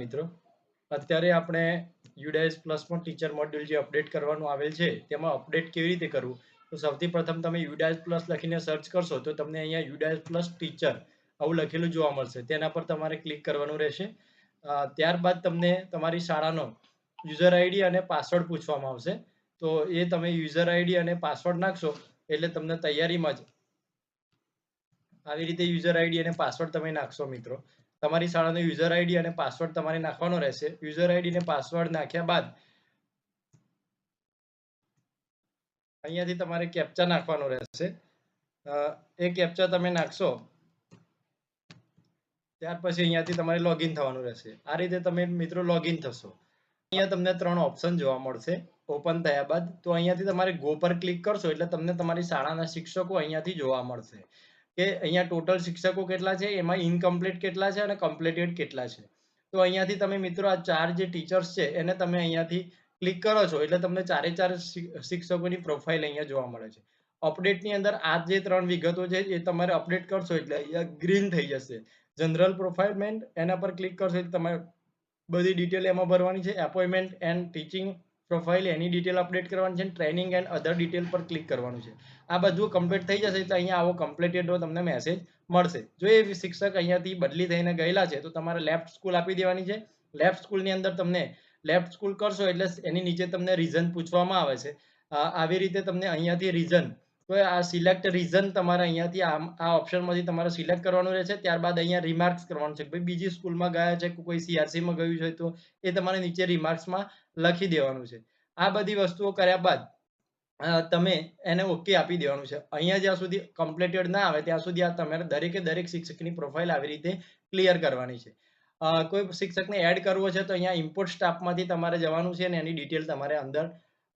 મિત્રો. અત્યારે આપણે યુડાઇસ પ્લસમાં ટીચર મોડ્યુલ જે અપડેટ કરવાનું આવેલ છે, તેમાં અપડેટ કેવી રીતે કરવું? તો સૌથી પ્રથમ તમે યુડાઇસ પ્લસ લખીને સર્ચ કરશો, તો તમને અહીંયા યુડાઇસ પ્લસ ટીચર આવું લખેલું જોવા મળશે. તેના પર તમારે ક્લિક કરવાનું રહેશે. ત્યારબાદ તમને તમારી શાળાનો યુઝર આઈડી અને પાસવર્ડ પૂછવામાં આવશે. તો એ તમે યુઝર આઈડી અને પાસવર્ડ નાખશો, એટલે તમને તૈયારીમાં જ આવી રીતે યુઝર આઈડી અને પાસવર્ડ તમે નાખશો મિત્રો. તમારી શાળાનો યુઝર આઈડી અને પાસવર્ડ તમારે નાખવાનો રહેશે. યુઝર આઈડી અને પાસવર્ડ નાખ્યા બાદ અહીંયાથી તમારે કેપ્ચા નાખવાનો રહેશે. એ કેપ્ચા તમે નાખશો, ત્યાર પછી અહીંયાથી તમારે લોગિન થવાનું રહેશે. આ રીતે તમે મિત્રો લોગિન થશો. અહીંયા તમને ત્રણ ઓપ્શન જોવા મળશે. ઓપન થયા બાદ, તો અહીંયાથી તમારે ગો પર ક્લિક કરશો એટલે તમને તમારી શાળાના શિક્ષકો અહીંયાથી જોવા મળશે. કે અહીંયા ટોટલ શિક્ષકો કેટલા છે, એમાં ઇનકમ્પ્લીટ કેટલા છે અને કમ્પ્લીટેડ કેટલા છે. તો અહીંયાથી તમે મિત્રો આ ચાર જે ટીચર્સ છે, એને તમે અહીંયાથી ક્લિક કરો છો, એટલે તમને ચારે ચાર શિક્ષકોની પ્રોફાઇલ અહીંયા જોવા મળે છે. અપડેટની અંદર આ જે ત્રણ વિગતો છે, એ તમારે અપડેટ કરશો એટલે અહીંયા ગ્રીન થઈ જશે. જનરલ પ્રોફાઇલમેન્ટ એના પર ક્લિક કરશો એટલે તમારે બધી ડિટેલ એમાં ભરવાની છે એપોઇન્ટમેન્ટ એન્ડ ટીચિંગ પ્રોફાઇલ એની ડિટેલ અપડેટ કરવાની છે ટ્રેનિંગ એન્ડ અધર ડિટેલ પર ક્લિક કરવાનું છે. આ બધું કમ્પ્લીટ થઈ જશે એટલે અહીંયા આવો કમ્પ્લીટેડનો તમને મેસેજ મળશે. જો એ શિક્ષક અહીંયાથી બદલી થઈને ગયેલા છે, તો તમારે લેફ્ટ સ્કૂલ આપી દેવાની છે. લેફ્ટ સ્કૂલની અંદર તમને લેફ્ટ સ્કૂલ કરશો એટલે એની નીચે તમને રીઝન પૂછવામાં આવે છે. આવી રીતે તમને અહીંયાથી રીઝન તો આ સિલેક્ટ રીઝન તમારે અહીંયાથી આ ઓપ્શનમાંથી તમારે સિલેક્ટ કરવાનું રહેશે. ત્યારબાદ અહીંયા રિમાર્ક્સ કરવાનું છે ભાઈ બીજી સ્કૂલમાં ગયા છે કોઈ સીઆરસીમાં ગયું છે તો એ તમારે નીચે રિમાર્ક્સમાં લખી દેવાનું છે. આ બધી વસ્તુઓ કર્યા બાદ તમે એને ઓકે આપી દેવાનું છે. અહીંયા જ્યાં સુધી કમ્પ્લીટેડ ના આવે ત્યાં સુધી આ તમારે દરેકે દરેક શિક્ષકની પ્રોફાઇલ આવી રીતે ક્લિયર કરવાની છે. કોઈ શિક્ષકને એડ કરવો છે તો અહીંયા ઇમ્પોર્ટ સ્ટાફમાંથી તમારે જવાનું છે અને એની ડિટેલ તમારે અંદર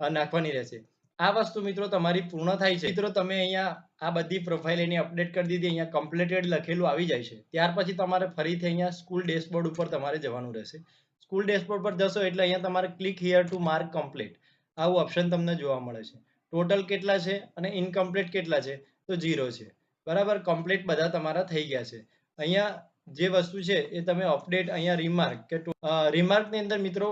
નાખવાની રહેશે. આ વસ્તુ મિત્રો તમારી પૂર્ણ થાય છે. મિત્રો તમે અહીંયા આ બધી પ્રોફાઇલ એની અપડેટ કરી દીધી, અહીંયા કમ્પ્લીટેડ લખેલું આવી જાય છે. ત્યાર પછી તમારે ફરીથી અહીંયા સ્કૂલ ડેશબોર્ડ ઉપર તમારે જવાનું રહેશે. સ્કૂલ ડેશબોર્ડ પર જશો એટલે અહીંયા તમારે click here to mark complete આવું ઓપ્શન તમને જોવા મળે છે. ટોટલ કેટલા છે અને ઇનકમ્પ્લીટ કેટલા છે? તો ઝીરો છે. બરાબર? કમ્પ્લીટ બધા તમારા થઈ ગયા છે. અહીંયા જે વસ્તુ છે એ તમે અપડેટ અહીંયા રિમાર્ક કે રિમાર્કની અંદર મિત્રો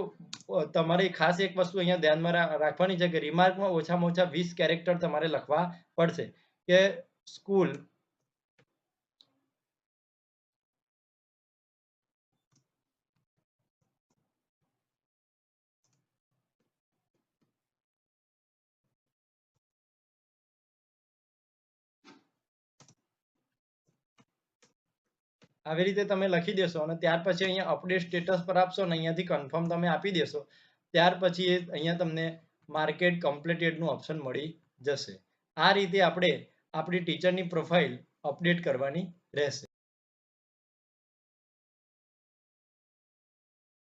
તમારે ખાસ એક વસ્તુ અહીંયા ધ્યાનમાં રાખવાની છે કે રિમાર્કમાં ઓછામાં ઓછા વીસ કેરેક્ટર તમારે લખવા પડશે. કે સ્કૂલ આવી રીતે તમે લખી દેશો અને ત્યાર પછી અહીંયા અપડેટ સ્ટેટસ પર આપશો અને અહીંયાથી કન્ફર્મ તમે આપી દેશો. ત્યાર પછી અહીંયા તમને માર્કેટ કમ્પ્લીટેડનું ઓપ્શન મળી જશે. આ રીતે આપણે આપણી ટીચરની પ્રોફાઇલ અપડેટ કરવાની રહેશે.